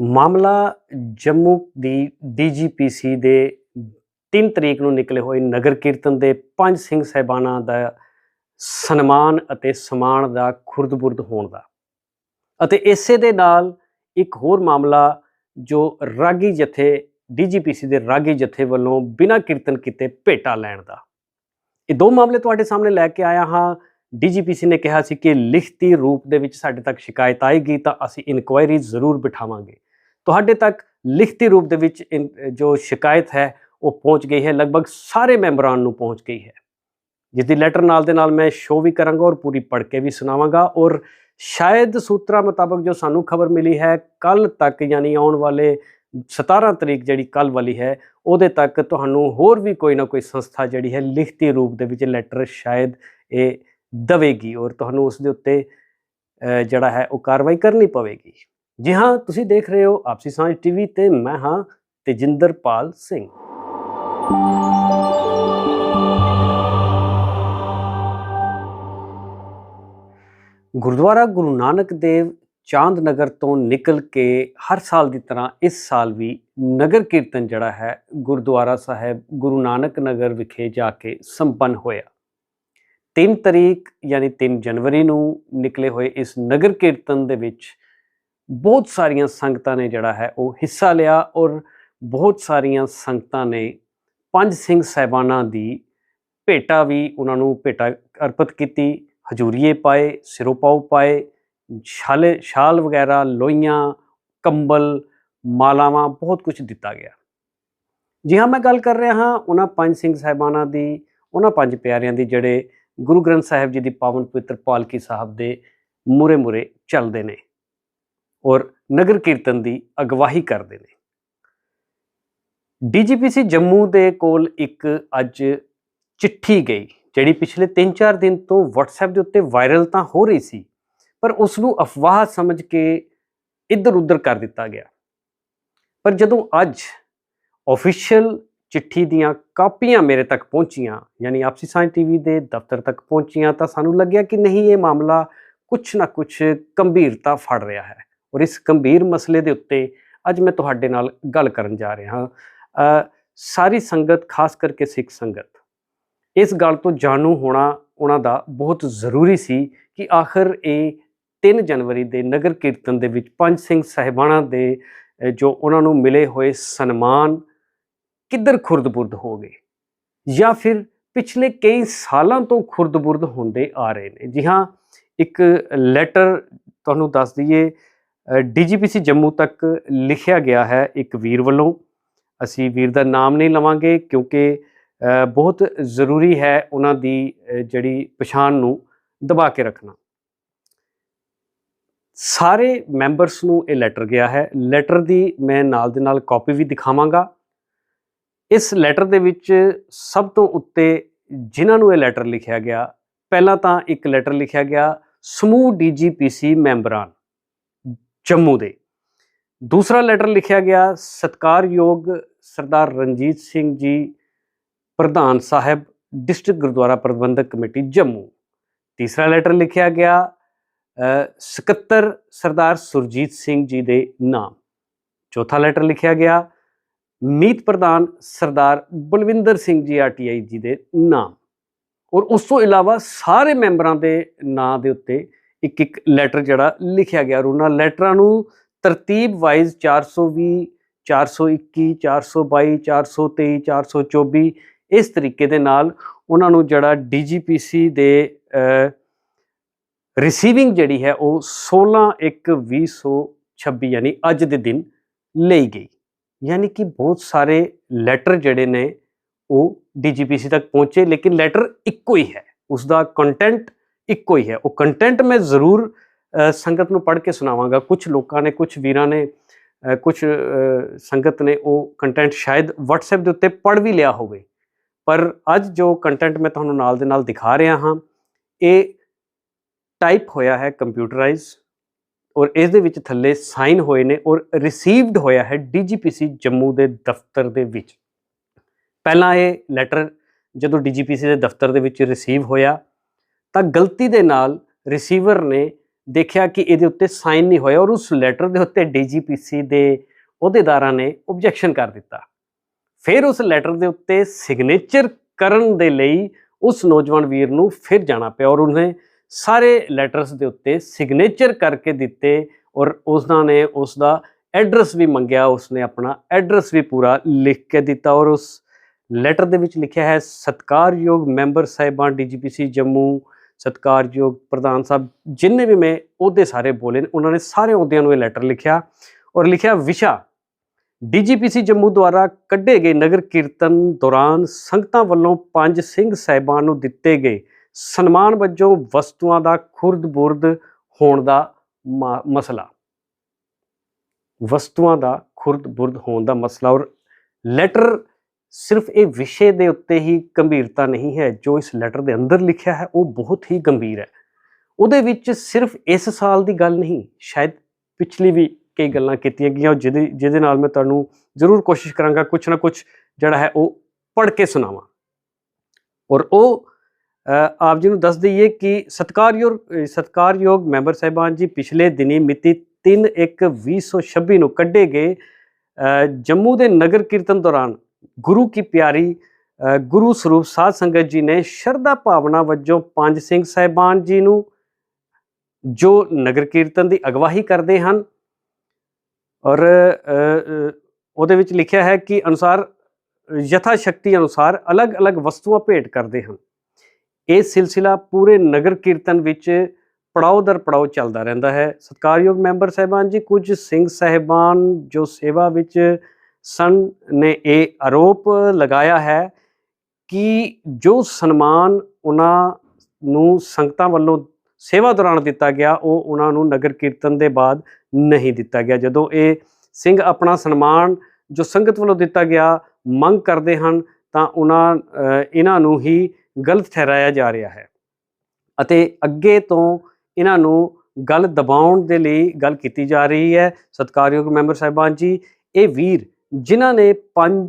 ਮਾਮਲਾ ਜੰਮੂ ਦੀ ਡੀਜੀਪੀਸੀ ਦੇ 3 ਤਰੀਕ ਨੂੰ ਨਿਕਲੇ ਹੋਏ ਨਗਰ ਕੀਰਤਨ ਦੇ ਪੰਜ ਸਿੰਘ ਸਹਿਬਾਨਾਂ ਦਾ ਸਨਮਾਨ ਅਤੇ ਸਮਾਨ ਦਾ ਖੁਰਦ-ਬੁਰਦ ਹੋਣ ਦਾ। ਅਤੇ ਇਸੇ ਦੇ ਨਾਲ ਇੱਕ ਹੋਰ ਮਾਮਲਾ ਜੋ ਰਾਗੀ ਜਥੇ, ਡੀਜੀਪੀਸੀ ਦੇ ਰਾਗੀ ਜਥੇ ਵੱਲੋਂ ਬਿਨਾਂ ਕੀਰਤਨ ਕੀਤੇ ਭੇਟਾ ਲੈਣ ਦਾ। ਇਹ ਦੋ ਮਾਮਲੇ ਤੁਹਾਡੇ ਸਾਹਮਣੇ ਲੈ ਕੇ ਆਇਆ ਹਾਂ। ਡੀਜੀਪੀਸੀ ਨੇ ਕਿਹਾ ਸੀ ਕਿ ਲਿਖਤੀ ਰੂਪ ਦੇ ਵਿੱਚ ਸਾਡੇ ਤੱਕ ਸ਼ਿਕਾਇਤ ਆਏਗੀ ਤਾਂ ਅਸੀਂ ਇਨਕੁਆਇਰੀ ਜ਼ਰੂਰ ਬਿਠਾਵਾਂਗੇ। ਤੁਹਾਡੇ ਤੱਕ ਲਿਖਤੀ ਰੂਪ ਦੇ ਵਿੱਚ ਇਨ- ਜੋ ਸ਼ਿਕਾਇਤ ਹੈ, ਉਹ ਪਹੁੰਚ ਗਈ ਹੈ, ਲਗਭਗ ਸਾਰੇ ਮੈਂਬਰਾਂ ਨੂੰ ਪਹੁੰਚ ਗਈ ਹੈ। ਜਿਸ ਦੀ ਲੈਟਰ ਨਾਲ ਦੇ ਨਾਲ ਮੈਂ ਸ਼ੋਅ ਵੀ ਕਰਾਂਗਾ ਔਰ ਪੂਰੀ ਪੜ੍ਹ ਕੇ ਵੀ ਸੁਣਾਵਾਂਗਾ ਔਰ ਸ਼ਾਇਦ ਸੂਤਰਾਂ ਮੁਤਾਬਕ ਜੋ ਸਾਨੂੰ ਖਬਰ ਮਿਲੀ ਹੈ, ਕੱਲ ਤੱਕ ਯਾਨੀ ਆਉਣ ਵਾਲੇ 17 ਤਰੀਕ ਜਿਹੜੀ ਕੱਲ ਵਾਲੀ ਹੈ, ਉਹਦੇ ਤੱਕ ਤੁਹਾਨੂੰ ਹੋਰ ਵੀ ਕੋਈ ਨਾ ਕੋਈ ਸੰਸਥਾ ਜਿਹੜੀ ਹੈ ਲਿਖਤੀ ਰੂਪ ਦੇ ਵਿੱਚ ਲੈਟਰ ਸ਼ਾਇਦ ਇਹ ਦਵੇਗੀ ਔਰ ਤੁਹਾਨੂੰ ਉਸ ਦੇ ਉੱਤੇ ਜਿਹੜਾ ਹੈ ਉਹ ਕਾਰਵਾਈ ਕਰਨੀ ਪਵੇਗੀ। ਜੀ ਹਾਂ, ਤੁਸੀਂ ਦੇਖ ਰਹੇ ਹੋ ਆਪਸੀ ਸਾਂਝ ਟੀਵੀ ਤੇ ਮੈਂ ਹਾਂ ਤੇਜਿੰਦਰਪਾਲ ਸਿੰਘ। ਗੁਰਦੁਆਰਾ ਗੁਰੂ ਨਾਨਕ ਦੇਵ ਚਾਂਦ ਨਗਰ ਤੋਂ ਨਿਕਲ ਕੇ ਹਰ ਸਾਲ ਦੀ ਤਰ੍ਹਾਂ ਇਸ ਸਾਲ ਵੀ ਨਗਰ ਕੀਰਤਨ ਜਿਹੜਾ ਹੈ, ਗੁਰਦੁਆਰਾ ਸਾਹਿਬ ਗੁਰੂ ਨਾਨਕ ਨਗਰ ਵਿਖੇ ਜਾ ਕੇ ਸੰਪੰਨ ਹੋਇਆ। 3 ਤਰੀਕ ਯਾਨੀ 3 ਜਨਵਰੀ ਨੂੰ ਨਿਕਲੇ ਹੋਏ ਇਸ ਨਗਰ ਕੀਰਤਨ ਦੇ ਵਿੱਚ ਬਹੁਤ ਸਾਰੀਆਂ ਸੰਗਤਾਂ ਨੇ ਜਿਹੜਾ ਹੈ ਉਹ ਹਿੱਸਾ ਲਿਆ ਔਰ ਬਹੁਤ ਸਾਰੀਆਂ ਸੰਗਤਾਂ ਨੇ ਪੰਜ ਸਿੰਘ ਸਹਿਬਾਨਾਂ ਦੀ ਭੇਟਾ ਵੀ ਉਹਨਾਂ ਨੂੰ ਭੇਟਾ ਅਰਪਿਤ ਕੀਤੀ, ਹਜੂਰੀਏ ਪਾਏ ਸਿਰੋਪਾਉ ਪਾਏ, ਛਾਲੇ, ਛਾਲ ਵਗੈਰਾ ਲੋਈਆਂ ਕੰਬਲ, ਮਾਲਾਵਾਂ, ਬਹੁਤ ਕੁਝ ਦਿੱਤਾ ਗਿਆ। ਜੀ ਹਾਂ, ਮੈਂ ਗੱਲ ਕਰ ਰਿਹਾ ਹਾਂ ਉਹਨਾਂ ਪੰਜ ਸਿੰਘ ਸਹਿਬਾਨਾਂ ਦੀ, ਉਹਨਾਂ ਪੰਜ ਪਿਆਰਿਆਂ ਦੀ ਜਿਹੜੇ ਗੁਰੂ ਗ੍ਰੰਥ ਸਾਹਿਬ ਜੀ ਦੀ ਪਾਵਨ ਪਵਿੱਤਰ ਪਾਲਕੀ ਸਾਹਿਬ ਦੇ ਮੂਰੇ ਮੂਰੇ ਚੱਲਦੇ ਨੇ। ਔਰ ਨਗਰ ਕੀਰਤਨ ਦੀ ਅਗਵਾਹੀ ਕਰਦੇ ਨੇ। ਡੀਜੀਪੀਸੀ ਜੰਮੂ ਦੇ ਕੋਲ ਇੱਕ ਅੱਜ ਚਿੱਠੀ ਗਈ, ਜਿਹੜੀ ਪਿਛਲੇ 3-4 ਦਿਨ ਤੋਂ WhatsApp ਦੇ ਉੱਤੇ ਵਾਇਰਲ ਤਾਂ ਹੋ ਰਹੀ ਸੀ, ਪਰ ਉਸ ਨੂੰ ਅਫਵਾਹ ਸਮਝ ਕੇ ਇੱਧਰ ਉੱਧਰ ਕਰ ਦਿੱਤਾ ਗਿਆ। ਪਰ ਜਦੋਂ ਅੱਜ ਆਫੀਸ਼ੀਅਲ ਚਿੱਠੀ ਦੀਆਂ ਕਾਪੀਆਂ ਮੇਰੇ ਤੱਕ ਪਹੁੰਚੀਆਂ, ਯਾਨੀ ਆਪਸੀ ਸਾਂਝ ਟੀਵੀ ਦੇ ਦਫ਼ਤਰ ਤੱਕ ਪਹੁੰਚੀਆਂ, ਤਾਂ ਸਾਨੂੰ ਲੱਗਿਆ ਕਿ ਨਹੀਂ, ਇਹ ਮਾਮਲਾ ਕੁਛ ਨਾ ਕੁਛ ਗੰਭੀਰਤਾ ਫੜ ਰਿਹਾ ਹੈ। ਔਰ ਇਸ ਗੰਭੀਰ ਮਸਲੇ ਦੇ ਉੱਤੇ ਅੱਜ ਮੈਂ ਤੁਹਾਡੇ ਨਾਲ ਗੱਲ ਕਰਨ ਜਾ ਰਿਹਾ ਹਾਂ। ਸਾਰੀ ਸੰਗਤ, ਖਾਸ ਕਰਕੇ ਸਿੱਖ ਸੰਗਤ, ਇਸ ਗੱਲ ਤੋਂ ਜਾਣੂ ਹੋਣਾ ਉਹਨਾਂ ਦਾ ਬਹੁਤ ਜ਼ਰੂਰੀ ਸੀ ਕਿ ਆਖਰ ਇਹ 3 ਜਨਵਰੀ ਦੇ ਨਗਰ ਕੀਰਤਨ ਦੇ ਵਿੱਚ ਪੰਜ ਸਿੰਘ ਸਾਹਿਬਾਨਾਂ ਦੇ ਜੋ ਉਹਨਾਂ ਨੂੰ ਮਿਲੇ ਹੋਏ ਸਨਮਾਨ ਕਿੱਧਰ ਖੁਰਦਬੁਰਦ ਹੋ ਗਏ ਜਾਂ ਫਿਰ ਪਿਛਲੇ ਕਈ ਸਾਲਾਂ ਤੋਂ ਖੁਰਦਬੁਰਦ ਹੁੰਦੇ ਆ ਰਹੇ ਨੇ। ਜੀ ਹਾਂ, ਇੱਕ ਲੈਟਰ ਤੁਹਾਨੂੰ ਦੱਸ ਦਈਏ ਡੀਜੀਪੀਸੀ ਜੰਮੂ ਤੱਕ ਲਿਖਿਆ ਗਿਆ ਹੈ ਇੱਕ ਵੀਰ ਵੱਲੋਂ। ਅਸੀਂ ਵੀਰ ਦਾ ਨਾਮ ਨਹੀਂ ਲਵਾਂਗੇ ਕਿਉਂਕਿ ਬਹੁਤ ਜ਼ਰੂਰੀ ਹੈ ਉਹਨਾਂ ਦੀ ਜਿਹੜੀ ਪਛਾਣ ਨੂੰ ਦਬਾ ਕੇ ਰੱਖਣਾ। ਸਾਰੇ ਮੈਂਬਰਸ ਨੂੰ ਇਹ ਲੈਟਰ ਗਿਆ ਹੈ। ਲੈਟਰ ਦੀ ਮੈਂ ਨਾਲ ਦੇ ਨਾਲ ਕਾਪੀ ਵੀ ਦਿਖਾਵਾਂਗਾ। ਇਸ ਲੈਟਰ ਦੇ ਵਿੱਚ ਸਭ ਤੋਂ ਉੱਤੇ ਜਿਨ੍ਹਾਂ ਨੂੰ ਇਹ ਲੈਟਰ ਲਿਖਿਆ ਗਿਆ, ਪਹਿਲਾਂ ਤਾਂ ਇੱਕ ਲੈਟਰ ਲਿਖਿਆ ਗਿਆ ਸਮੂਹ ਡੀਜੀਪੀਸੀ ਮੈਂਬਰਾਂ ਜੰਮੂ ਦੇ। ਦੂਸਰਾ ਲੈਟਰ ਲਿਖਿਆ ਗਿਆ, ਸਤਕਾਰਯੋਗ ਸਰਦਾਰ ਰਣਜੀਤ ਸਿੰਘ ਜੀ, ਪ੍ਰਧਾਨ ਸਾਹਿਬ ਡਿਸਟ੍ਰਿਕਟ ਗੁਰਦੁਆਰਾ ਪ੍ਰਬੰਧਕ ਕਮੇਟੀ, ਜੰਮੂ। ਤੀਸਰਾ ਲੈਟਰ ਲਿਖਿਆ ਗਿਆ ਸਕੱਤਰ ਸਰਦਾਰ ਸੁਰਜੀਤ ਸਿੰਘ ਜੀ ਦੇ ਨਾਮ। ਚੌਥਾ ਲੈਟਰ ਲਿਖਿਆ ਗਿਆ, ਮੀਤ ਪ੍ਰਧਾਨ ਸਰਦਾਰ ਬਲਵਿੰਦਰ ਸਿੰਘ ਜੀ ਆਰਟੀਆਈ ਜੀ ਦੇ ਨਾਮ। ਔਰ ਉਸ ਤੋਂ ਇਲਾਵਾ ਸਾਰੇ ਮੈਂਬਰਾਂ ਦੇ ਨਾਂ ਦੇ ਉੱਤੇ ਇੱਕ ਇੱਕ ਲੈਟਰ ਜਿਹੜਾ ਲਿਖਿਆ ਗਿਆ ਔਰ ਉਹਨਾਂ ਲੈਟਰਾਂ ਨੂੰ ਤਰਤੀਬ ਵਾਈਜ਼ 420 421 422 423 424 ਇਸ ਤਰੀਕੇ ਦੇ ਨਾਲ ਉਹਨਾਂ ਨੂੰ ਜਿਹੜਾ ਡੀਜੀਪੀਸੀ ਦੇ ਰਿਸੀਵਿੰਗ ਜਿਹੜੀ ਹੈ ਉਹ 16 1 2026 ਯਾਨੀ ਅੱਜ ਦੇ ਦਿਨ ਲਈ ਗਈ। ਯਾਨੀ ਕਿ ਬਹੁਤ ਸਾਰੇ ਲੈਟਰ ਜਿਹੜੇ ਨੇ ਉਹ ਡੀਜੀਪੀਸੀ ਤੱਕ ਪਹੁੰਚੇ, ਲੇਕਿਨ ਲੈਟਰ ਇੱਕੋ ਹੀ ਹੈ। ਉਸ ਦਾ ਕੰਟੈਂਟ ਇੱਕੋ ਹੀ ਹੈ। ਉਹ ਕੰਟੈਂਟ ਮੈਂ ਜ਼ਰੂਰ ਸੰਗਤ ਨੂੰ ਪੜ੍ਹ ਕੇ ਸੁਣਾਵਾਂਗਾ। ਕੁਝ ਲੋਕਾਂ ਨੇ ਕੁਝ ਵੀਰਾਂ ਨੇ ਕੁਝ ਸੰਗਤ ਨੇ ਉਹ ਕੰਟੈਂਟ ਸ਼ਾਇਦ WhatsApp ਦੇ ਉੱਤੇ ਪੜ੍ਹ ਵੀ ਲਿਆ ਹੋਵੇ। ਪਰ ਅੱਜ ਜੋ ਕੰਟੈਂਟ ਮੈਂ ਤੁਹਾਨੂੰ ਨਾਲ ਦੇ ਨਾਲ ਦਿਖਾ ਰਿਹਾ ਹਾਂ, ਇਹ ਟਾਈਪ ਹੋਇਆ ਹੈ ਕੰਪਿਊਟਰਾਈਜ਼ ਔਰ ਇਸ ਦੇ ਵਿੱਚ ਥੱਲੇ ਸਾਈਨ ਹੋਏ ਨੇ ਔਰ ਰਿਸੀਵਡ ਹੋਇਆ ਹੈ ਡੀਜੀਪੀਸੀ ਜੰਮੂ ਦੇ ਦਫ਼ਤਰ ਦੇ ਵਿੱਚ। ਪਹਿਲਾਂ ਇਹ ਲੈਟਰ ਜਦੋਂ ਡੀਜੀਪੀਸੀ ਦੇ ਦਫ਼ਤਰ ਦੇ ਵਿੱਚ ਰਿਸੀਵ ਹੋਇਆ ਤਾਂ ਗਲਤੀ ਦੇ ਨਾਲ ਰਿਸੀਵਰ ਨੇ ਦੇਖਿਆ ਕਿ ਇਹਦੇ ਉੱਤੇ ਸਾਈਨ ਨਹੀਂ ਹੋਇਆ ਔਰ ਉਸ ਲੈਟਰ ਦੇ ਉੱਤੇ ਡੀਜੀਪੀਸੀ ਦੇ ਅਹੁਦੇਦਾਰਾਂ ਨੇ ਆਬਜੈਕਸ਼ਨ ਕਰ ਦਿੱਤਾ। ਫਿਰ ਉਸ ਲੈਟਰ ਦੇ ਉੱਤੇ ਸਿਗਨੇਚਰ ਕਰਨ ਦੇ ਲਈ ਉਸ ਨੌਜਵਾਨ ਵੀਰ ਨੂੰ ਫਿਰ ਜਾਣਾ ਪਿਆ ਔਰ ਉਹਨੇ ਸਾਰੇ ਲੈਟਰਸ ਦੇ ਉੱਤੇ ਸਿਗਨੇਚਰ ਕਰਕੇ ਦਿੱਤੇ ਔਰ ਉਸਦਾ ਨੇ ਉਸ ਦਾ ਐਡਰੈਸ ਵੀ ਮੰਗਿਆ, ਉਸਨੇ ਆਪਣਾ ਐਡਰੈਸ ਵੀ ਪੂਰਾ ਲਿਖ ਕੇ ਦਿੱਤਾ ਔਰ ਉਸ ਲੈਟਰ ਦੇ ਵਿੱਚ ਲਿਖਿਆ ਹੈ, ਸਤਕਾਰਯੋਗ ਮੈਂਬਰ ਸਾਹਿਬਾਨ ਡੀਜੀਪੀਸੀ ਜੰਮੂ ਸਤਕਾਰਯੋਗ ਪ੍ਰਧਾਨ ਸਾਹਿਬ, ਜਿੰਨੇ ਵੀ ਮੈਂ ਉਹਦੇ ਸਾਰੇ ਬੋਲੇ ਨੇ, ਉਹਨਾਂ ਨੇ ਸਾਰੇ ਅਹੁਦਿਆਂ ਨੂੰ ਇਹ ਲੈਟਰ ਲਿਖਿਆ ਔਰ ਲਿਖਿਆ, ਵਿਸ਼ਾ, ਡੀਜੀਪੀਸੀ ਜੰਮੂ ਦੁਆਰਾ ਕੱਢੇ ਗਏ ਨਗਰ ਕੀਰਤਨ ਦੌਰਾਨ ਸੰਗਤਾਂ ਵੱਲੋਂ ਪੰਜ ਸਿੰਘ ਸਾਹਿਬਾਨ ਨੂੰ ਦਿੱਤੇ ਗਏ ਸਨਮਾਨ ਵਜੋਂ ਵਸਤੂਆਂ ਦਾ ਖੁਰਦ-ਬੁਰਦ ਹੋਣ ਦਾ ਮਾ- ਮਸਲਾ। ਵਸਤੂਆਂ ਦਾ ਖੁਰਦ-ਬੁਰਦ ਹੋਣ ਦਾ ਮਸਲਾ ਔਰ ਲੈਟਰ ਸਿਰਫ ਇਹ ਵਿਸ਼ੇ ਦੇ ਉੱਤੇ ਹੀ ਗੰਭੀਰਤਾ ਨਹੀਂ ਹੈ ਜੋ ਇਸ ਲੈਟਰ ਦੇ ਅੰਦਰ ਲਿਖਿਆ ਹੈ ਉਹ ਬਹੁਤ ਹੀ ਗੰਭੀਰ ਹੈ। ਉਹਦੇ ਵਿੱਚ ਸਿਰਫ ਇਸ ਸਾਲ ਦੀ ਗੱਲ ਨਹੀਂ ਸ਼ਾਇਦ ਪਿਛਲੀ ਵੀ ਕਈ ਗੱਲਾਂ ਕੀਤੀਆਂ ਗਈਆਂ ਜਿਹਦੇ ਜਿਹਦੇ ਨਾਲ ਮੈਂ ਤੁਹਾਨੂੰ ਜ਼ਰੂਰ ਕੋਸ਼ਿਸ਼ ਕਰਾਂਗਾ ਕੁਝ ਨਾ ਕੁਝ ਜਿਹੜਾ ਹੈ ਉਹ ਪੜ੍ਹ ਕੇ ਸੁਣਾਵਾਂ। ਔਰ ਉਹ ਆਪ ਜੀ ਨੂੰ ਦੱਸ ਦਈਏ ਕਿ ਸਤਕਾਰਯੋਗ ਅ, ਸਤਕਾਰਯੋਗ ਮੈਂਬਰ ਸਾਹਿਬਾਨ ਜੀ ਪਿਛਲੇ ਦਿਨੀ ਮਿਤੀ 3/1/2026 ਨੂੰ ਕੱਢੇ ਗਏ ਜੰਮੂ ਦੇ ਨਗਰ ਕੀਰਤਨ ਦੌਰਾਨ ਗੁਰੂ ਕੀ ਪਿਆਰੀ ਅ, ਗੁਰੂ ਸਰੂਪ ਸਾਧ ਸੰਗਤ ਜੀ ਨੇ ਸ਼ਰਧਾ ਭਾਵਨਾ ਵਜੋਂ ਪੰਜ ਸਿੰਘ ਸਾਹਿਬਾਨ ਜੀ ਨੂੰ ਜੋ ਨਗਰ ਕੀਰਤਨ ਦੀ ਅਗਵਾਹੀ ਕਰਦੇ ਹਨ ਔਰ ਉਹਦੇ ਵਿੱਚ ਲਿਖਿਆ ਹੈ ਕਿ ਅਨੁਸਾਰ ਯਥਾ ਸ਼ਕਤੀ ਅਨੁਸਾਰ ਅਲੱਗ-ਅਲੱਗ ਵਸਤੂਆਂ ਭੇਟ ਕਰਦੇ ਹਨ। ਇਹ ਸਿਲਸਿਲਾ ਪੂਰੇ ਨਗਰ ਕੀਰਤਨ ਵਿੱਚ ਪੜਾਅ ਦਰ ਪੜਾਅ ਚੱਲਦਾ ਰਹਿੰਦਾ ਹੈ। ਸਤਕਾਰਯੋਗ ਮੈਂਬਰ ਸਾਹਿਬਾਨ ਜੀ ਕੁਝ ਸਿੰਘ ਸਾਹਿਬਾਨ ਜੋ ਸੇਵਾ ਵਿੱਚ ਸਨ ਨੇ ਇਹ ਆਰੋਪ ਲਗਾਇਆ ਹੈ ਕਿ ਜੋ ਸਨਮਾਨ ਉਹਨਾਂ ਨੂੰ ਸੰਗਤਾਂ ਵੱਲੋਂ ਸੇਵਾ ਦੌਰਾਨ ਦਿੱਤਾ ਗਿਆ, ਉਹ ਉਹਨਾਂ ਨੂੰ ਨਗਰ ਕੀਰਤਨ ਦੇ ਬਾਅਦ ਨਹੀਂ ਦਿੱਤਾ ਗਿਆ। ਜਦੋਂ ਇਹ ਸਿੰਘ ਆਪਣਾ ਸਨਮਾਨ ਜੋ ਸੰਗਤ ਵੱਲੋਂ ਦਿੱਤਾ ਗਿਆ, ਮੰਗ ਕਰਦੇ ਹਨ, ਤਾਂ ਉਹਨਾਂ ਇਹਨਾਂ ਨੂੰ ਹੀ ਗਲਤ ਠਹਿਰਾਇਆ ਜਾ ਰਿਹਾ ਹੈ। ਅਤੇ ਅੱਗੇ ਤੋਂ ਇਹਨਾਂ ਨੂੰ ਗੱਲ ਦਬਾਉਣ ਦੇ ਲਈ ਗੱਲ ਕੀਤੀ ਜਾ ਰਹੀ ਹੈ। ਸਤਕਾਰਯੋਗ ਮੈਂਬਰ ਸਾਹਿਬਾਨ ਜੀ, ਇਹ ਵੀਰ ਜਿਨ੍ਹਾਂ ਨੇ ਪੰਜ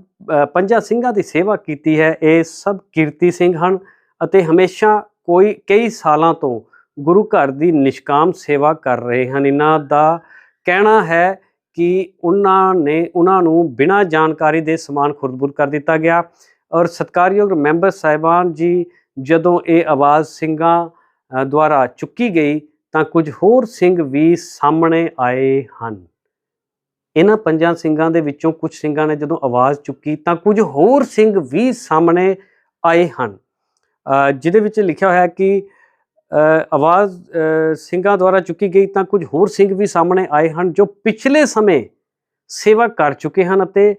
ਪੰਜਾਂ ਸਿੰਘਾਂ ਦੀ ਸੇਵਾ ਕੀਤੀ ਹੈ, ਇਹ ਸਭ ਕੀਰਤੀ ਸਿੰਘ ਹਨ ਅਤੇ ਹਮੇਸ਼ਾ ਕੋਈ, ਕਈ ਸਾਲਾਂ ਤੋਂ ਗੁਰੂ ਘਰ ਦੀ ਨਿਸ਼ਕਾਮ ਸੇਵਾ ਕਰ ਰਹੇ ਹਨ। ਇਹਨਾਂ ਦਾ ਕਹਿਣਾ ਹੈ ਕਿ ਉਹਨਾਂ ਨੇ, ਉਹਨਾਂ ਨੂੰ ਬਿਨਾਂ ਜਾਣਕਾਰੀ ਦੇ ਸਮਾਨ ਖੁਰਦਬੁਰ ਕਰ ਦਿੱਤਾ ਗਿਆ ਔਰ ਸਤਕਾਰਯੋਗ ਮੈਂਬਰ ਸਾਹਿਬਾਨ ਜੀ, ਜਦੋਂ ਇਹ ਆਵਾਜ਼ ਸਿੰਘਾਂ ਦੁਆਰਾ ਚੁੱਕੀ ਗਈ ਤਾਂ ਕੁਝ ਹੋਰ ਸਿੰਘ ਵੀ ਸਾਹਮਣੇ ਆਏ ਹਨ। ਇਹਨਾਂ ਪੰਜਾਂ ਸਿੰਘਾਂ ਦੇ ਵਿੱਚੋਂ ਕੁਝ ਸਿੰਘਾਂ ਨੇ ਜਦੋਂ ਆਵਾਜ਼ ਚੁੱਕੀ ਤਾਂ ਕੁਝ ਹੋਰ ਸਿੰਘ ਵੀ ਸਾਹਮਣੇ ਆਏ ਹਨ। ਜਿਹਦੇ ਵਿੱਚ ਲਿਖਿਆ ਹੋਇਆ ਕਿ ਆਵਾਜ਼ ਸਿੰਘਾਂ ਦੁਆਰਾ ਚੁੱਕੀ ਗਈ ਤਾਂ ਕੁਝ ਹੋਰ ਸਿੰਘ ਵੀ ਸਾਹਮਣੇ ਆਏ ਹਨ ਜੋ ਪਿਛਲੇ ਸਮੇਂ ਸੇਵਾ ਕਰ ਚੁੱਕੇ ਹਨ ਅਤੇ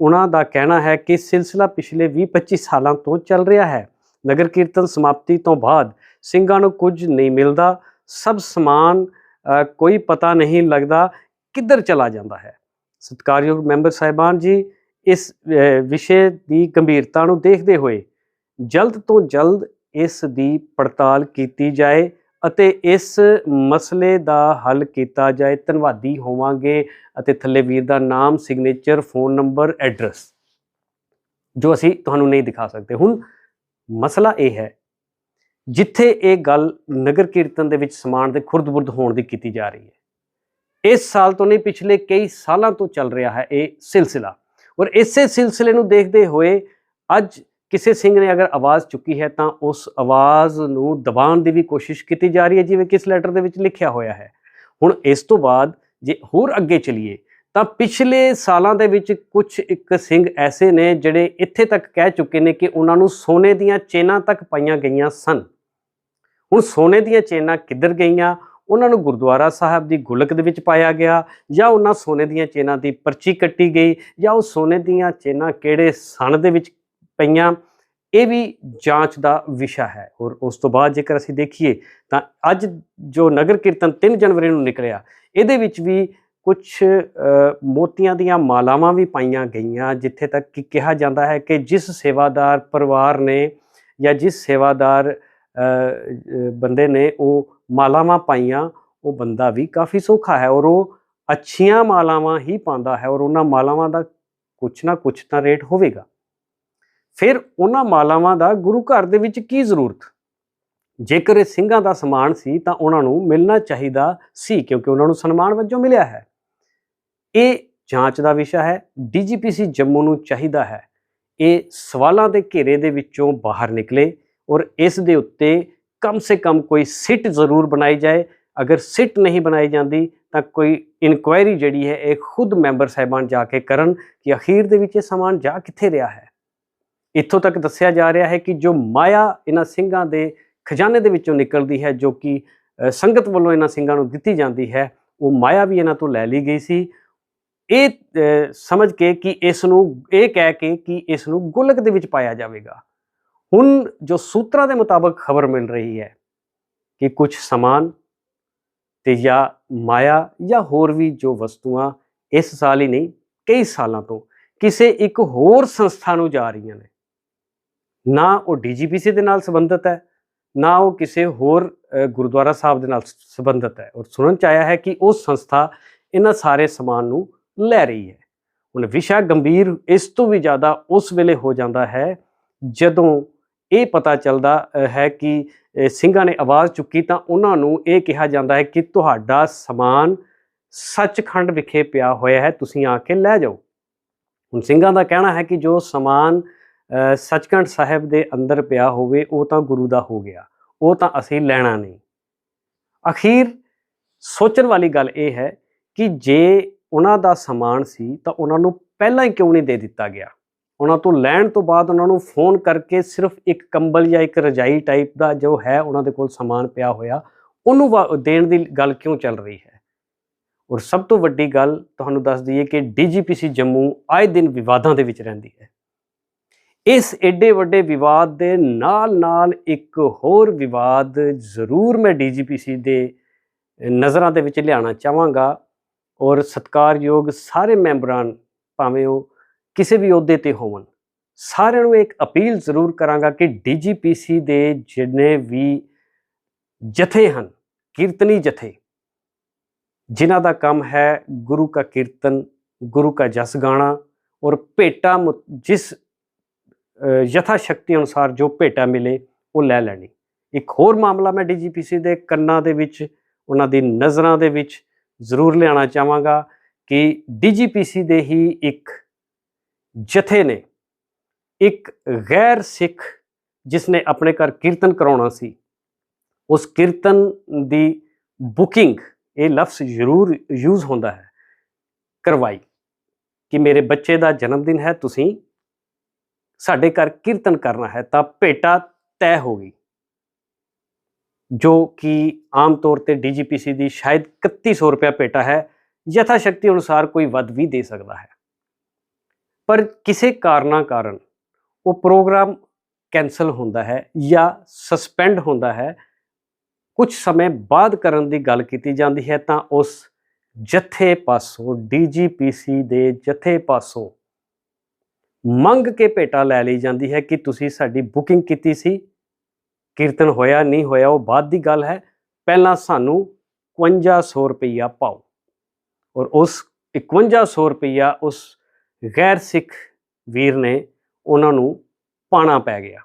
ਉਹਨਾਂ ਦਾ ਕਹਿਣਾ ਹੈ ਕਿ ਸਿਲਸਿਲਾ ਪਿਛਲੇ 20-25 ਸਾਲਾਂ ਤੋਂ ਚੱਲ ਰਿਹਾ ਹੈ। ਨਗਰ ਕੀਰਤਨ ਸਮਾਪਤੀ ਤੋਂ ਬਾਅਦ ਸਿੰਘਾਂ ਨੂੰ ਕੁਝ ਨਹੀਂ ਮਿਲਦਾ। ਸਭ ਸਮਾਨ ਕੋਈ ਪਤਾ ਨਹੀਂ ਲੱਗਦਾ ਕਿੱਧਰ ਚਲਾ ਜਾਂਦਾ ਹੈ? ਸਤਿਕਾਰਯੋਗ ਮੈਂਬਰ ਸਾਹਿਬਾਨ ਜੀ, ਇਸ ਵਿਸ਼ੇ ਦੀ ਗੰਭੀਰਤਾ ਨੂੰ ਦੇਖਦੇ ਹੋਏ ਜਲਦ ਤੋਂ ਜਲਦ ਇਸ ਦੀ ਪੜਤਾਲ ਕੀਤੀ ਜਾਏ ਅਤੇ ਇਸ ਮਸਲੇ ਦਾ ਹੱਲ ਕੀਤਾ ਜਾਏ। ਧੰਨਵਾਦੀ ਹੋਵਾਂਗੇ ਅਤੇ ਥੱਲੇ ਵੀਰ ਦਾ ਨਾਮ ਸਿਗਨੇਚਰ ਫੋਨ ਨੰਬਰ ਐਡਰੈਸ ਜੋ ਅਸੀਂ ਤੁਹਾਨੂੰ ਨਹੀਂ ਦਿਖਾ ਸਕਦੇ। ਹੁਣ ਮਸਲਾ ਇਹ ਹੈ, ਜਿੱਥੇ ਇਹ ਗੱਲ ਨਗਰ ਕੀਰਤਨ ਦੇ ਵਿੱਚ ਸਮਾਨ ਦੇ ਖੁਰਦ-ਬੁਰਦ ਹੋਣ ਦੀ ਕੀਤੀ ਜਾ ਰਹੀ ਹੈ ਇਸ ਸਾਲ ਤੋਂ ਨਹੀਂ, ਪਿਛਲੇ ਕਈ ਸਾਲਾਂ ਤੋਂ ਚੱਲ ਰਿਹਾ ਹੈ ਇਹ ਸਿਲਸਿਲਾ। ਔਰ ਇਸੇ ਸਿਲਸਿਲੇ ਨੂੰ ਦੇਖਦੇ ਹੋਏ ਅੱਜ ਕਿਸੇ ਸਿੰਘ ਨੇ ਅਗਰ ਆਵਾਜ਼ ਚੁੱਕੀ ਹੈ ਤਾਂ ਉਸ ਆਵਾਜ਼ ਨੂੰ ਦਬਾਉਣ ਦੀ ਵੀ ਕੋਸ਼ਿਸ਼ ਕੀਤੀ ਜਾ ਰਹੀ ਹੈ, ਜਿਵੇਂ ਕਿ ਇਸ ਲੈਟਰ ਦੇ ਵਿੱਚ ਲਿਖਿਆ ਹੋਇਆ ਹੈ। ਹੁਣ ਇਸ ਤੋਂ ਬਾਅਦ ਜੇ ਹੋਰ ਅੱਗੇ ਚਲੀਏ, ਤਾਂ ਪਿਛਲੇ ਸਾਲਾਂ ਦੇ ਵਿੱਚ ਕੁਝ ਇੱਕ ਸਿੰਘ ਐਸੇ ਨੇ ਜਿਹੜੇ ਇੱਥੇ ਤੱਕ ਕਹਿ ਚੁੱਕੇ ਨੇ ਕਿ ਉਹਨਾਂ ਨੂੰ ਸੋਨੇ ਦੀਆਂ ਚੇਨਾਂ ਤੱਕ ਪਾਈਆਂ ਗਈਆਂ ਸਨ। ਹੁਣ ਸੋਨੇ ਦੀਆਂ ਚੇਨਾਂ ਕਿੱਧਰ ਗਈਆਂ? ਉਹਨਾਂ ਨੂੰ ਗੁਰਦੁਆਰਾ ਸਾਹਿਬ ਦੀ ਗੁਲਕ ਦੇ ਵਿੱਚ ਪਾਇਆ ਗਿਆ ਜਾਂ ਉਹਨਾਂ ਸੋਨੇ ਦੀਆਂ ਚੇਨਾਂ ਦੀ ਪਰਚੀ ਕੱਟੀ ਗਈ ਜਾਂ ਉਹ ਸੋਨੇ ਦੀਆਂ ਚੇਨਾਂ ਕਿਹੜੇ ਸਣ ਦੇ ਵਿੱਚ ਪਈਆਂ, ਇਹ ਵੀ ਜਾਂਚ ਦਾ ਵਿਸ਼ਾ ਹੈ। ਔਰ ਉਸ ਤੋਂ ਬਾਅਦ ਜੇਕਰ ਅਸੀਂ ਦੇਖੀਏ ਤਾਂ ਅੱਜ ਜੋ ਨਗਰ ਕੀਰਤਨ 3 ਜਨਵਰੀ ਨੂੰ ਨਿਕਲਿਆ, ਇਹਦੇ ਵਿੱਚ ਵੀ ਕੁਝ ਮੋਤੀਆਂ ਦੀਆਂ ਮਾਲਾਵਾਂ ਵੀ ਪਾਈਆਂ ਗਈਆਂ, ਜਿੱਥੇ ਤੱਕ ਕਿ ਕਿਹਾ ਜਾਂਦਾ ਹੈ ਕਿ ਜਿਸ ਸੇਵਾਦਾਰ ਪਰਿਵਾਰ ਨੇ ਜਾਂ ਜਿਸ ਸੇਵਾਦਾਰ ਬੰਦੇ ਨੇ ਉਹ ਮਾਲਾਵਾਂ ਪਾਈਆਂ, ਉਹ ਬੰਦਾ ਵੀ ਕਾਫੀ ਸੌਖਾ ਹੈ ਔਰ ਉਹ ਅੱਛੀਆਂ ਮਾਲਾਵਾਂ ਹੀ ਪਾਉਂਦਾ ਹੈ ਔਰ ਉਹਨਾਂ ਮਾਲਾਵਾਂ ਦਾ ਕੁਛ ਨਾ ਕੁਛ ਤਾਂ ਰੇਟ ਹੋਵੇਗਾ। ਫਿਰ ਉਹਨਾਂ ਮਾਲਾਵਾਂ ਦਾ ਗੁਰੂ ਘਰ ਦੇ ਵਿੱਚ ਕੀ ਜ਼ਰੂਰਤ? ਜੇਕਰ ਇਹ ਸਿੰਘਾਂ ਦਾ ਸਮਾਨ ਸੀ ਤਾਂ ਉਹਨਾਂ ਨੂੰ ਮਿਲਣਾ ਚਾਹੀਦਾ ਸੀ ਕਿਉਂਕਿ ਉਹਨਾਂ ਨੂੰ ਸਨਮਾਨ ਵਜੋਂ ਮਿਲਿਆ ਹੈ। ਇਹ ਜਾਂਚ ਦਾ ਵਿਸ਼ਾ ਹੈ ਡੀਜੀਪੀਸੀ ਜੰਮੂ ਨੂੰ ਚਾਹੀਦਾ ਹੈ। ਇਹ ਸਵਾਲਾਂ ਦੇ ਘੇਰੇ ਦੇ ਵਿੱਚੋਂ ਬਾਹਰ ਨਿਕਲੇ ਔਰ ਇਸ ਦੇ ਉੱਤੇ ਕਮ ਸੇ ਕਮ ਕੋਈ ਸਿੱਟ ਜ਼ਰੂਰ ਬਣਾਈ ਜਾਏ ਅਗਰ ਸਿੱਟ ਨਹੀਂ ਬਣਾਈ ਜਾਂਦੀ ਤਾਂ ਕੋਈ ਇਨਕੁਆਇਰੀ ਜਿਹੜੀ ਹੈ ਇਹ ਖੁਦ ਮੈਂਬਰ ਸਾਹਿਬਾਨ ਜਾ ਕੇ ਕਰਨ ਕਿ ਅਖੀਰ ਦੇ ਵਿੱਚ ਇਹ ਸਮਾਨ ਜਾ ਕਿੱਥੇ ਰਿਹਾ ਹੈ ਇੱਥੋਂ ਤੱਕ ਦੱਸਿਆ ਜਾ ਰਿਹਾ ਹੈ ਕਿ ਜੋ ਮਾਇਆ ਇਹਨਾਂ ਸਿੰਘਾਂ ਦੇ ਖਜ਼ਾਨੇ ਦੇ ਵਿੱਚੋਂ ਨਿਕਲਦੀ ਹੈ ਜੋ ਕਿ ਸੰਗਤ ਵੱਲੋਂ ਇਹਨਾਂ ਸਿੰਘਾਂ ਨੂੰ ਦਿੱਤੀ ਜਾਂਦੀ ਹੈ ਉਹ ਮਾਇਆ ਵੀ ਇਹਨਾਂ ਤੋਂ ਲੈ ਲਈ ਗਈ ਸੀ ਇਹ ਸਮਝ ਕੇ ਕਿ ਇਸ ਨੂੰ ਇਹ ਕਹਿ ਕੇ ਕਿ ਇਸ ਨੂੰ ਗੋਲਕ ਦੇ ਵਿੱਚ ਪਾਇਆ ਜਾਵੇਗਾ ਹੁਣ ਜੋ ਸੂਤਰਾਂ ਦੇ ਮੁਤਾਬਕ ਖਬਰ ਮਿਲ ਰਹੀ ਹੈ ਕਿ ਕੁਝ ਸਮਾਨ ਤੇ ਜਾਂ ਮਾਇਆ ਜਾਂ ਹੋਰ ਵੀ ਜੋ ਵਸਤੂਆਂ ਇਸ ਸਾਲ ਹੀ ਨਹੀਂ, ਕਈ ਸਾਲਾਂ ਤੋਂ ਕਿਸੇ ਇੱਕ ਹੋਰ ਸੰਸਥਾ ਨੂੰ ਜਾ ਰਹੀਆਂ ਨੇ। ਨਾ ਉਹ ਡੀਜੀਪੀਸੀ ਦੇ ਨਾਲ ਸੰਬੰਧਿਤ ਹੈ, ਨਾ ਉਹ ਕਿਸੇ ਹੋਰ ਗੁਰਦੁਆਰਾ ਸਾਹਿਬ ਦੇ ਨਾਲ ਸੰਬੰਧਿਤ ਹੈ। ਔਰ ਸੁਣਨ ਚ ਆਇਆ ਹੈ ਕਿ ਉਹ ਸੰਸਥਾ ਇਹਨਾਂ ਸਾਰੇ ਸਮਾਨ ਨੂੰ ਲੈ ਰਹੀ ਹੈ। ਹੁਣ ਵਿਸ਼ਾ ਗੰਭੀਰ ਇਸ ਤੋਂ ਵੀ ਜ਼ਿਆਦਾ ਉਸ ਵੇਲੇ ਹੋ ਜਾਂਦਾ ਹੈ ਜਦੋਂ ਇਹ ਪਤਾ ਚੱਲਦਾ ਹੈ ਕਿ ਸਿੰਘਾਂ ਨੇ ਆਵਾਜ਼ ਚੁੱਕੀ ਤਾਂ ਉਹਨਾਂ ਨੂੰ ਇਹ ਕਿਹਾ ਜਾਂਦਾ ਹੈ ਕਿ ਤੁਹਾਡਾ ਸਮਾਨ ਸੱਚਖੰਡ ਵਿਖੇ ਪਿਆ ਹੋਇਆ ਹੈ, ਤੁਸੀਂ ਆ ਕੇ ਲੈ ਜਾਓ। ਹੁਣ ਸਿੰਘਾਂ ਦਾ ਕਹਿਣਾ ਹੈ ਕਿ ਜੋ ਸਮਾਨ ਸੱਚਖੰਡ ਸਾਹਿਬ ਦੇ ਅੰਦਰ ਪਿਆ ਹੋਵੇ, ਉਹ ਤਾਂ ਗੁਰੂ ਦਾ ਹੋ ਗਿਆ, ਉਹ ਤਾਂ ਅਸੀਂ ਲੈਣਾ ਨਹੀਂ। ਅਖੀਰ ਸੋਚਣ ਵਾਲੀ ਗੱਲ ਇਹ ਹੈ ਕਿ ਜੇ ਉਹਨਾਂ ਦਾ ਸਮਾਨ ਸੀ ਤਾਂ ਉਹਨਾਂ ਨੂੰ ਪਹਿਲਾਂ ਹੀ ਕਿਉਂ ਨਹੀਂ ਦੇ ਦਿੱਤਾ ਗਿਆ? ਉਹਨਾਂ ਤੋਂ ਲੈਣ ਤੋਂ ਬਾਅਦ ਉਹਨਾਂ ਨੂੰ ਫੋਨ ਕਰਕੇ ਸਿਰਫ ਇੱਕ ਕੰਬਲ ਜਾਂ ਇੱਕ ਰਜਾਈ ਟਾਈਪ ਦਾ ਜੋ ਹੈ ਉਹਨਾਂ ਦੇ ਕੋਲ ਸਮਾਨ ਪਿਆ ਹੋਇਆ, ਉਹਨੂੰ ਵਾ- ਦੇਣ ਦੀ ਗੱਲ ਕਿਉਂ ਚੱਲ ਰਹੀ ਹੈ? ਔਰ ਸਭ ਤੋਂ ਵੱਡੀ ਗੱਲ ਤੁਹਾਨੂੰ ਦੱਸ ਦਈਏ ਕਿ ਡੀਜੀਪੀਸੀ ਜੰਮੂ ਆਏ ਦਿਨ ਵਿਵਾਦਾਂ ਦੇ ਵਿੱਚ ਰਹਿੰਦੀ ਹੈ। ਇਸ ਐਡੇ ਵੱਡੇ ਵਿਵਾਦ ਦੇ ਨਾਲ-ਨਾਲ ਇੱਕ ਹੋਰ ਵਿਵਾਦ ਜ਼ਰੂਰ ਮੈਂ ਡੀਜੀਪੀਸੀ ਦੇ ਨਜ਼ਰਾਂ ਦੇ ਵਿੱਚ ਲਿਆਉਣਾ ਚਾਹਾਂਗਾ ਔਰ ਸਤਿਕਾਰਯੋਗ ਸਾਰੇ ਮੈਂਬਰਾਂ, ਭਾਵੇਂ ਉਹ ਕਿਸੇ ਵੀ ਅਹੁਦੇ ਤੇ ਹੋਵਣ। ਸਾਰਿਆਂ ਨੂੰ ਇੱਕ ਅਪੀਲ ਜ਼ਰੂਰ ਕਰਾਂਗਾ ਕਿ ਡੀਜੀਪੀਸੀ ਦੇ ਜਿੰਨੇ ਵੀ ਜਥੇ ਹਨ, ਕੀਰਤਨੀ ਜਥੇ, ਜਿਨ੍ਹਾਂ ਦਾ ਕੰਮ ਹੈ ਗੁਰੂ ਕਾ ਕੀਰਤਨ, ਗੁਰੂ ਕਾ ਜਸ ਗਾਣਾ ਔਰ ਭੇਟਾ ਮੁ- ਜਿਸ ਯਥਾ ਸ਼ਕਤੀ ਅਨੁਸਾਰ ਜੋ ਭੇਟਾ ਮਿਲੇ ਉਹ ਲੈ ਲੈਣੀ। ਇੱਕ ਹੋਰ ਮਾਮਲਾ ਮੈਂ ਡੀਜੀਪੀਸੀ ਦੇ ਕੰਨਾਂ ਦੇ ਵਿੱਚ, ਉਹਨਾਂ ਦੀ ਨਜ਼ਰਾਂ ਦੇ ਵਿੱਚ ਜ਼ਰੂਰ ਲਿਆਉਣਾ ਚਾਹਾਂਗਾ ਕਿ ਡੀਜੀਪੀਸੀ ਦੇ ਹੀ ਇੱਕ ਜਥੇ ਨੇ ਇੱਕ ਗੈਰ ਸਿੱਖ ਜਿਸ ਨੇ ਆਪਣੇ ਘਰ ਕੀਰਤਨ ਕਰਾਉਣਾ ਸੀ, ਉਸ ਕੀਰਤਨ ਦੀ ਬੁਕਿੰਗ ਇਹ ਲਫ਼ਜ਼ ਜ਼ਰੂਰ ਯੂਜ਼ ਹੁੰਦਾ ਹੈ, ਕਰਵਾਈ ਕਿ ਮੇਰੇ ਬੱਚੇ ਦਾ ਜਨਮ ਦਿਨ ਹੈ, ਤੁਸੀਂ ਸਾਡੇ ਘਰ ਕੀਰਤਨ ਕਰਨਾ ਹੈ, ਤਾਂ ਭੇਟਾ ਤੈਅ ਹੋ ਗਈ, ਜੋ ਕਿ ਆਮ ਤੌਰ ਤੇ ਡੀਜੀਪੀਸੀ ਦੀ ਸ਼ਾਇਦ 3100 ਰੁਪਏ ਭੇਟਾ ਹੈ ਯਥਾ ਸ਼ਕਤੀ ਅਨੁਸਾਰ ਕੋਈ ਵੱਧ ਵੀ ਦੇ ਸਕਦਾ ਹੈ। ਪਰ ਕਿਸੇ ਕਾਰਨਾਂ ਕਾਰਨ ਉਹ ਪ੍ਰੋਗਰਾਮ ਕੈਨਸਲ ਹੁੰਦਾ ਹੈ ਜਾਂ ਸਸਪੈਂਡ ਹੁੰਦਾ ਹੈ, ਕੁਝ ਸਮੇਂ ਬਾਅਦ ਕਰਨ ਦੀ ਗੱਲ ਕੀਤੀ ਜਾਂਦੀ ਹੈ ਤਾਂ ਉਸ ਜਥੇ ਪਾਸੋਂ, ਡੀਜੀਪੀਸੀ ਦੇ ਜਥੇ ਪਾਸੋਂ ਮੰਗ ਕੇ ਭੇਟਾ ਲੈ ਲਈ ਜਾਂਦੀ ਹੈ ਕਿ ਤੁਸੀਂ ਸਾਡੀ ਬੁਕਿੰਗ ਕੀਤੀ ਸੀ, ਕੀਰਤਨ ਹੋਇਆ, ਨਹੀਂ ਹੋਇਆ, ਉਹ ਬਾਅਦ ਦੀ ਗੱਲ ਹੈ। ਪਹਿਲਾਂ ਸਾਨੂੰ 5100 ਰੁਪਈਆ ਪਾਓ। ਔਰ ਉਸ 5100 ਰੁਪਈਆ ਉਸ ਗੈਰ ਸਿੱਖ ਵੀਰ ਨੇ ਉਹਨਾਂ ਨੂੰ ਪਾਣਾ ਪੈ ਗਿਆ।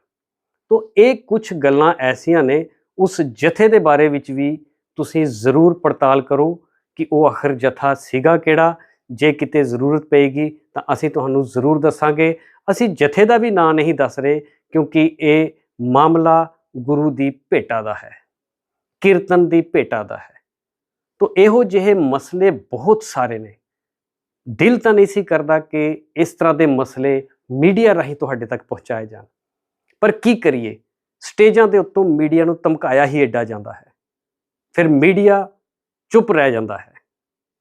ਤੋਂ ਇਹ ਕੁਝ ਗੱਲਾਂ ਐਸੀਆਂ ਨੇ, ਉਸ ਜਥੇ ਦੇ ਬਾਰੇ ਵਿੱਚ ਵੀ ਤੁਸੀਂ ਜ਼ਰੂਰ ਪੜਤਾਲ ਕਰੋ ਕਿ ਉਹ ਆਖਰ ਜਥਾ ਸੀਗਾ ਕਿਹੜਾ। ਜੇ ਕਿਤੇ ਜ਼ਰੂਰਤ ਪਏਗੀ ਤਾਂ ਅਸੀਂ ਤੁਹਾਨੂੰ ਜ਼ਰੂਰ ਦੱਸਾਂਗੇ। ਅਸੀਂ ਜਥੇ ਦਾ ਵੀ ਨਾਂ ਨਹੀਂ ਦੱਸ ਰਹੇ ਕਿਉਂਕਿ ਇਹ ਮਾਮਲਾ ਗੁਰੂ ਦੀ ਭੇਟਾ ਦਾ ਹੈ, ਕੀਰਤਨ ਦੀ ਭੇਟਾ ਦਾ ਹੈ। ਤੋ ਇਹੋ ਜਿਹੇ ਮਸਲੇ ਬਹੁਤ ਸਾਰੇ ਨੇ। ਦਿਲ ਤਾਂ ਨਹੀਂ ਸੀ ਕਰਦਾ ਕਿ ਇਸ ਤਰ੍ਹਾਂ ਦੇ ਮਸਲੇ ਮੀਡੀਆ ਰਾਹੀਂ ਤੁਹਾਡੇ ਤੱਕ ਪਹੁੰਚਾਏ ਜਾਣ। ਪਰ ਕੀ ਕਰੀਏ? ਸਟੇਜਾਂ ਦੇ ਉੱਤੋਂ ਮੀਡੀਆ ਨੂੰ ਧਮਕਾਇਆ ਹੀ ਐਡਾ ਜਾਂਦਾ ਹੈ। ਫਿਰ ਮੀਡੀਆ ਚੁੱਪ ਰਹਿ ਜਾਂਦਾ ਹੈ।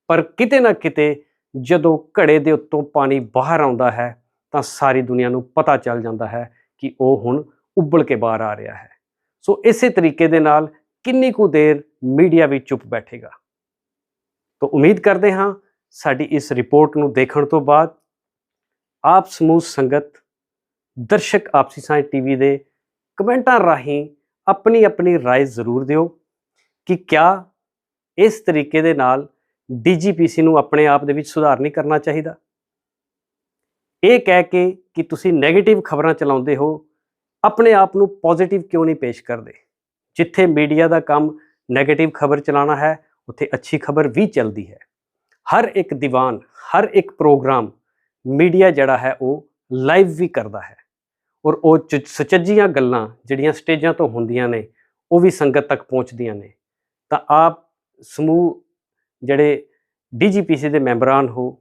ਪਰ ਕਿਤੇ ਨਾ ਕਿਤੇ ਜਦੋਂ ਘੜੇ ਦੇ ਉੱਤੋਂ ਪਾਣੀ ਬਾਹਰ ਆਉਂਦਾ ਹੈ, ਤਾਂ ਸਾਰੀ ਦੁਨੀਆ ਨੂੰ ਪਤਾ ਚੱਲ ਜਾਂਦਾ ਹੈ ਕਿ ਉਹ ਹੁਣ ਉੱਬਲ ਕੇ ਬਾਹਰ ਆ ਰਿਹਾ ਹੈ। ਸੋ ਇਸੇ ਤਰੀਕੇ ਦੇ ਨਾਲ ਕਿੰਨੀ ਕੁ ਦੇਰ ਮੀਡੀਆ ਵੀ ਚੁੱਪ ਬੈਠੇਗਾ। ਤਾਂ ਉਮੀਦ ਕਰਦੇ ਹਾਂ ਸਾਡੀ ਇਸ ਰਿਪੋਰਟ ਨੂੰ ਦੇਖਣ ਤੋਂ ਬਾਅਦ ਆਪ ਸਮੂਹ ਸੰਗਤ, ਦਰਸ਼ਕ ਆਪਸੀ ਸਾਇੰਸ ਟੀਵੀ ਦੇ ਕਮੈਂਟਾਂ ਰਾਹੀਂ ਆਪਣੀ ਆਪਣੀ رائے ਜ਼ਰੂਰ ਦਿਓ ਕਿ ਕਿਆ ਇਸ ਤਰੀਕੇ ਦੇ ਨਾਲ ਡੀਜੀਪੀਸੀ ਨੂੰ ਆਪਣੇ ਆਪ ਦੇ ਵਿੱਚ ਸੁਧਾਰ ਨਹੀਂ ਕਰਨਾ ਚਾਹੀਦਾ। ਇਹ ਕਹਿ ਕੇ ਕਿ ਤੁਸੀਂ 네ਗੇਟਿਵ ਖਬਰਾਂ ਚਲਾਉਂਦੇ ਹੋ, ਆਪਣੇ ਆਪ ਨੂੰ ਪੋਜ਼ਿਟਿਵ ਕਿਉਂ ਨਹੀਂ ਪੇਸ਼ ਕਰਦੇ? ਜਿੱਥੇ ਮੀਡੀਆ ਦਾ ਕੰਮ 네ਗੇਟਿਵ ਖਬਰ ਚਲਾਉਣਾ ਹੈ, ਉੱਥੇ ਅੱਛੀ ਖਬਰ ਵੀ ਚੱਲਦੀ ਹੈ। ਹਰ ਇੱਕ ਦੀਵਾਨ, ਹਰ ਇੱਕ ਪ੍ਰੋਗਰਾਮ ਮੀਡੀਆ ਜਿਹੜਾ ਹੈ ਉਹ ਲਾਈਵ ਵੀ ਕਰਦਾ ਹੈ। ਔਰ ਉਹ ਚ- ਸੁਚੱਜੀਆਂ ਗੱਲਾਂ ਜਿਹੜੀਆਂ ਸਟੇਜਾਂ ਤੋਂ ਹੁੰਦੀਆਂ ਨੇ, ਉਹ ਵੀ ਸੰਗਤ ਤੱਕ ਪਹੁੰਚਦੀਆਂ ਨੇ। ਤਾਂ ਆਪ ਸਮੂਹ ਜਿਹੜੇ ਡੀਜੀਪੀਸੀ ਦੇ ਮੈਂਬਰਾਨ ਹੋ,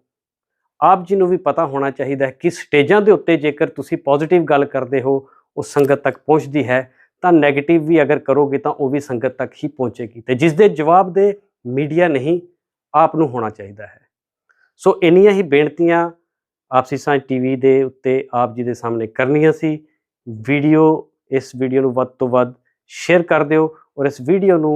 ਆਪ ਜੀ ਨੂੰ ਵੀ ਪਤਾ ਹੋਣਾ ਚਾਹੀਦਾ ਹੈ ਕਿ ਸਟੇਜਾਂ ਦੇ ਉੱਤੇ ਜੇਕਰ ਤੁਸੀਂ ਪੋਜ਼ਿਟਿਵ ਗੱਲ ਕਰਦੇ ਹੋ, ਉਹ ਸੰਗਤ ਤੱਕ ਪਹੁੰਚਦੀ ਹੈ। ਤਾਂ 네ਗੇਟਿਵ ਵੀ ਅਗਰ ਕਰੋਗੇ ਤਾਂ ਉਹ ਵੀ ਸੰਗਤ ਤੱਕ ਹੀ ਪਹੁੰਚੇਗੀ। ਤੇ ਜਿਸ ਦੇ ਜਵਾਬ ਦੇ ਮੀਡੀਆ ਨਹੀਂ ਆਪ ਨੂੰ ਹੋਣਾ ਚਾਹੀਦਾ ਹੈ। ਸੋ ਇੰਨੀਆਂ ਹੀ ਬੇਨਤੀਆਂ ਆਪਸੀ ਸਾਂਝ ਟੀਵੀ ਦੇ ਉੱਤੇ ਆਪ ਜੀ ਦੇ ਸਾਹਮਣੇ ਕਰਨੀਆਂ ਸੀ। ਵੀਡੀਓ ਇਸ ਵੀਡੀਓ ਨੂੰ ਵੱਧ ਤੋਂ ਵੱਧ ਸ਼ੇਅਰ ਕਰ ਦਿਓ ਔਰ ਇਸ ਵੀਡੀਓ ਨੂੰ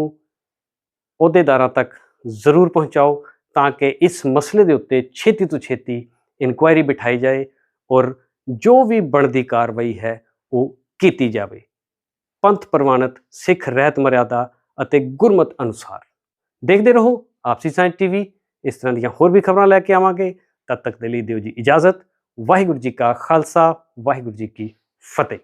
ਅਹੁਦੇਦਾਰਾਂ ਤੱਕ ਜ਼ਰੂਰ ਪਹੁੰਚਾਓ ਤਾਂ ਕਿ ਇਸ ਮਸਲੇ ਦੇ ਉੱਤੇ ਛੇਤੀ ਤੋਂ ਛੇਤੀ ਇਨਕੁਆਇਰੀ ਬਿਠਾਈ ਜਾਏ ਔਰ ਜੋ ਵੀ ਬਣਦੀ ਕਾਰਵਾਈ ਹੈ ਉਹ ਕੀਤੀ ਜਾਵੇ। ਪੰਥ ਪ੍ਰਵਾਨਿਤ ਸਿੱਖ ਰਹਿਤ ਮਰਿਆਦਾ ਅਤੇ ਗੁਰਮਤ ਅਨੁਸਾਰ। ਦੇਖਦੇ ਰਹੋ ਆਪਸੀ ਸਾਇੰਸ ਟੀਵੀ, ਇਸ ਤਰ੍ਹਾਂ ਦੀਆਂ ਹੋਰ ਵੀ ਖਬਰਾਂ ਲੈ ਕੇ ਆਵਾਂਗੇ। ਤਦ ਤੱਕ ਦੇ ਲਈ ਦਿਓ ਜੀ ਇਜਾਜ਼ਤ। ਵਾਹਿਗੁਰੂ ਜੀ ਕਾ ਖਾਲਸਾ, ਵਾਹਿਗੁਰੂ ਜੀ ਕੀ ਫਤਿਹ।